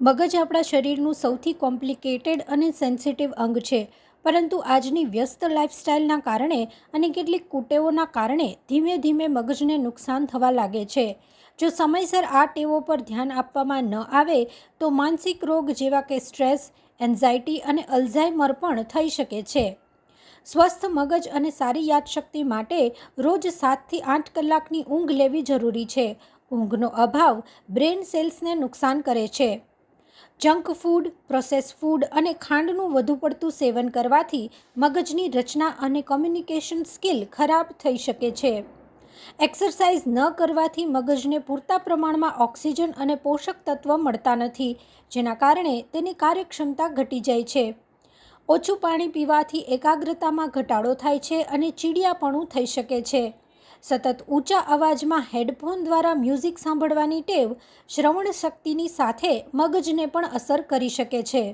મગજ આપણા શરીરનું સૌથી કોમ્પ્લિકેટેડ અને સેન્સિટિવ અંગ છે. પરંતુ આજની વ્યસ્ત લાઇફસ્ટાઇલના કારણે અને કેટલીક કુટેવોના કારણે ધીમે ધીમે મગજને નુકસાન થવા લાગે છે. જો સમયસર આ ટેવો પર ધ્યાન આપવામાં ન આવે, તો માનસિક રોગ જેવા કે સ્ટ્રેસ એન્ઝાયટી અને અલ્ઝાઇમર પણ થઈ શકે છે. સ્વસ્થ મગજ અને સારી યાદશક્તિ માટે રોજ સાતથી આઠ કલાકની ઊંઘ લેવી જરૂરી છે. ઊંઘનો અભાવ બ્રેન સેલ્સને નુકસાન કરે છે. જંક ફૂડ, પ્રોસેસ ફૂડ અને ખાંડનું વધુ પડતું સેવન કરવાથી મગજની રચના અને કોમ્યુનિકેશન સ્કિલ ખરાબ થઈ શકે છે. એક્સરસાઇઝ ન કરવાથી મગજને પૂરતા પ્રમાણમાં ઓક્સિજન અને પોષક તત્વ મળતા નથી, જેના કારણે તેની કાર્યક્ષમતા ઘટી જાય છે. ઓછું પાણી પીવાથી એકાગ્રતામાં ઘટાડો થાય છે અને ચીડિયાપણું થઈ શકે છે. સતત ઊંચા અવાજમાં હેડફોન દ્વારા મ્યુઝિક સાંભળવાની ટેવ શ્રવણ શક્તિની સાથે મગજને પણ અસર કરી શકે છે.